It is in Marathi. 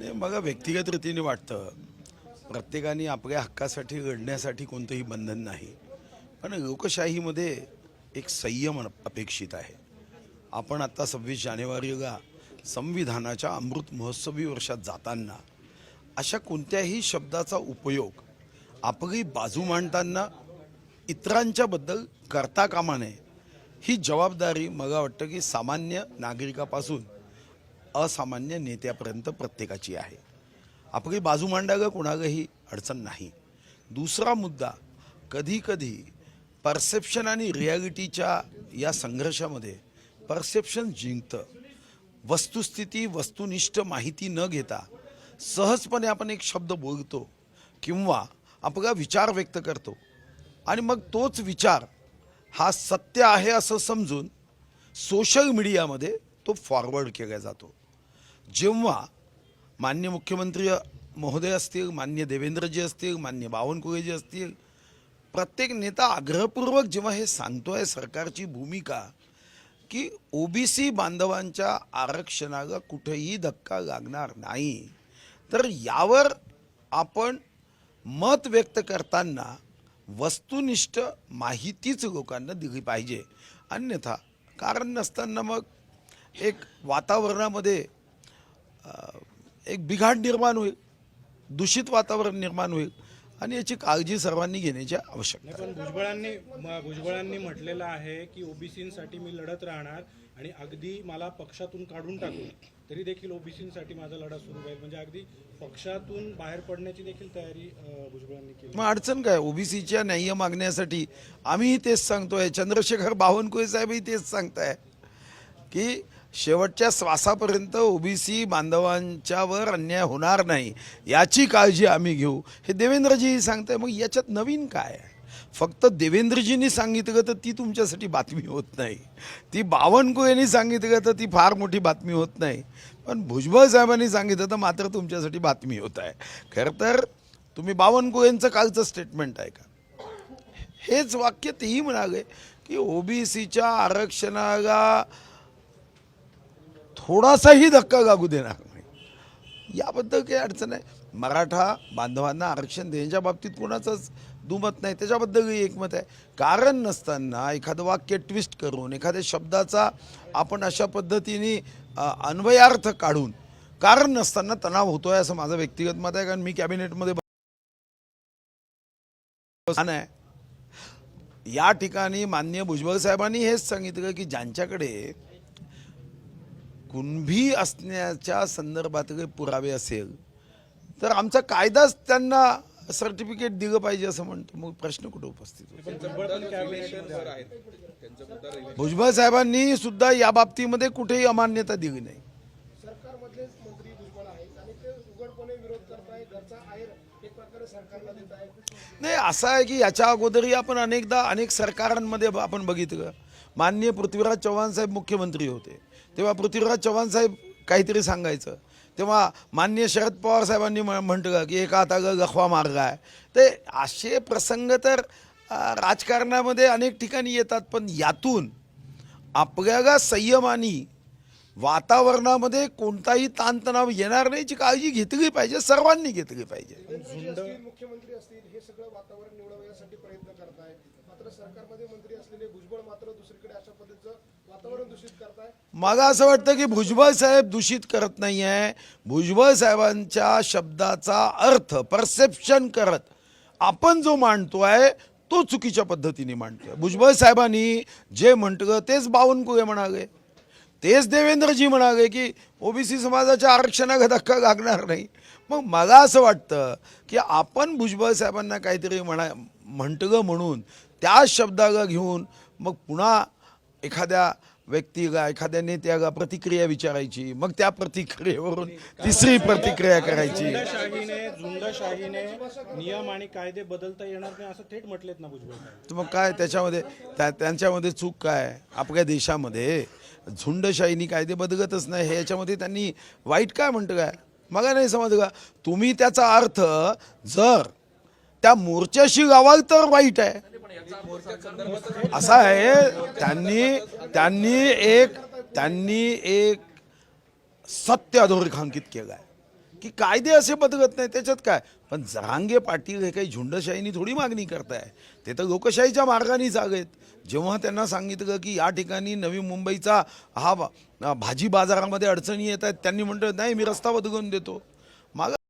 नाही मला व्यक्तिगत रीतीने वाटतं प्रत्येकाने आपल्या हक्कासाठी लढण्यासाठी कोणतंही बंधन नाही. पण लोकशाहीमध्ये एक संयम अपेक्षित आहे. आपण आता सव्वीस जानेवारीला संविधानाच्या अमृत महोत्सवी वर्षात जाताना अशा कोणत्याही शब्दाचा उपयोग आपली बाजू मांडताना इतरांच्याबद्दल करता कामा नये ही जबाबदारी मला वाटतं की सामान्य नागरिकापासून असामान्य नेत्यापर्यंत प्रत्येकाची आहे. आपली बाजू मांडायला कोणालाही अडचण नाही. दुसरा मुद्दा कधीकधी परसेप्शन आणि रियालिटीच्या या संघर्षामध्ये परसेप्शन जिंकतं. वस्तुस्थिती वस्तुनिष्ठ माहिती न घेता सहजपणे आपण एक शब्द बोलतो किंवा आपला विचार व्यक्त करतो. आणि मग तोच विचार हा सत्य आहे असं समजून सोशल मीडियामध्ये तो फॉरवर्ड केला जातो. जेव्हा मान्य मुख्यमंत्री महोदय असतील मान्य देवेंद्रजी असतील मान्य बावनकुळेजी असतील प्रत्येक नेता आग्रहपूर्वक जेव्हा हे सांगतो आहे सरकारची भूमिका की ओबीसी बांधवांच्या आरक्षणाला कुठेही धक्का लागणार नाही तर यावर आपण मत व्यक्त करताना वस्तुनिष्ठ माहितीच लोकांना दिली पाहिजे. अन्यथा कारण नसताना मग एक वातावरणामध्ये एक बिघाड निर्माण होईल दूषित वातावरण निर्माण होईल आणि याची काळजी सर्वांनी घेण्याची आवश्यकता पण भुजबळांनी भुजबळांनी म्हटलेलं आहे की ओबीसीसाठी मी लढत राहणार आणि अगदी मला पक्षातून काढून टाकून तरी देखील ओबीसीसाठी माझा लढा सुरू राहील म्हणजे अगदी पक्षातून बाहेर पडण्याची देखील तयारी भुजबळांनी केली. मग अडचण काय? ओबीसीच्या न्याय्य मागण्यासाठी आम्हीही तेच सांगतोय. चंद्रशेखर बावनकुळे साहेबही तेच सांगताय की शेवटच्या श्वासापर्यंत ओबीसी बांधवांच्यावर अन्याय होणार नाही याची काळजी आम्ही घेऊ. हे देवेंद्रजीही सांगताय मग याच्यात नवीन काय? आहे फक्त देवेंद्रजींनी सांगितलं तर ती तुमच्यासाठी बातमी होत नाही. ती बावनकुळेंनी सांगितलं तर ती फार मोठी बातमी होत नाही. पण भुजबळ साहेबांनी सांगितलं तर मात्र तुमच्यासाठी बातमी होत आहे. खरं तर तुम्ही बावनकुळेंचं कालचं स्टेटमेंट आहे का हेच वाक्य तेही म्हणाले की ओबीसीच्या आरक्षणाला थोडासाही धक्का लागू देणार नाही. याबद्दल काही अडचण आहे मराठा बांधवांना आरक्षण देण्याच्या बाबतीत कोणाचंच दुमत नाही. त्याच्याबद्दलही एकमत आहे. कारण नसताना एखादं वाक्य ट्विस्ट करून एखाद्या शब्दाचा आपण अशा पद्धतीने अन्वयार्थ काढून कारण नसताना तणाव होतो आहे असं माझं व्यक्तिगत मत आहे. कारण मी कॅबिनेटमध्ये आहे या ठिकाणी मान्य भुजबळ साहेबांनी हेच सांगितलं की ज्यांच्याकडे कुणबी असण्याच्या संदर्भात काही पुरावे असेल तर आमचा कायदाच त्यांना सर्टिफिकेट दिलं पाहिजे असं म्हणतो. मग प्रश्न कुठं उपस्थित भुजबळ साहेबांनी सुद्धा या बाबतीमध्ये कुठेही अमान्यता दिली नाही. सरकारमधलेच मंत्री भुजबळ आहेत आणि ते उघडपणे विरोध करताय घरचा आहेर एक प्रकारे सरकारला देत आहेत. नाही असं आहे की याच्या अगोदरही आपण अनेकदा अनेक सरकारांमध्ये आपण बघितलं. माननीय पृथ्वीराज चव्हाण साहेब मुख्यमंत्री होते. तेव्हा पृथ्वीराज चव्हाण साहेब काहीतरी सांगायचं. तेव्हा माननीय शरद पवार साहेबांनी म्ह- म्हटलं की एका आता गखवा मार्ग आहे. ते असे प्रसंग तर राजकारणामध्ये अनेक ठिकाणी येतात पण यातून आपल्याला संयमानी वातावरणामध्ये कोणताही ताणतणाव येणार नाही याची काळजी घेतली पाहिजे सर्वांनी घेतली पाहिजे. असतील मुख्यमंत्री असतील हे सगळं वातावरण निवडवण्यासाठी प्रयत्न करताय. मात्र सरकारमध्ये मंत्री असलेले भुजबळ मात्र दुसरीकडे अशा पद्धतीचं वातावरण दूषित करताय. मला असं वाटतं की भुजबळ साहेब दूषित करत नाही आहे भुजबळ साहेबांच्या शब्दाचा अर्थ परसेप्शन करत आपण जो मांडतोय तो चुकीच्या पद्धतीने मांडतोय. भुजबळ साहेबांनी जे म्हटलं तेच बावनकुळे म्हणाले. तेच देवेंद्रजी म्हणाले की ओबीसी समाजाच्या आरक्षणाला धक्का लागणार नाही. मग मला असं वाटतं की आपण भुजबळ साहेबांना काहीतरी म्हणा म्हटलं म्हणून त्या शब्दाला घेऊन मग पुन्हा एखाद्या व्यक्तीला एखाद्या नेत्याला प्रतिक्रिया विचारायची मग त्या प्रतिक्रियेवरून तिसरी प्रतिक्रिया करायची. नियम आणि कायदे बदलता येणार नाही असं थेट म्हटलेत ना भुजबळ मग काय त्याच्यामध्ये त्या त्यांच्यामध्ये चूक काय? आपल्या देशामध्ये? झुंडशाहीनी कायदे बदलतच नाही हे याच्यामध्ये त्यांनी वाईट काय म्हणतं काय? मला नाही समजलं तुम्ही त्याचा अर्थ जर त्या मोर्चाशी गावाल तर वाईट आहे. असा आहे त्यांनी त्यांनी एक त्यांनी एक सत्य अधोरेखांकित केलं आहे की कायदे असे बदलत नाही त्याच्यात काय? पण जरांगे पाटील हे काही झुंडशाहीनी थोडी मागणी करताय. ते तर लोकशाहीच्या मार्गाने जागेत जेव्हा त्यांना सांगितलं की या ठिकाणी नवी मुंबईचा हा भाजी बाजारामध्ये अडचणी येत आहेत त्यांनी म्हटलं नाही मी रस्ता बदलून देतो.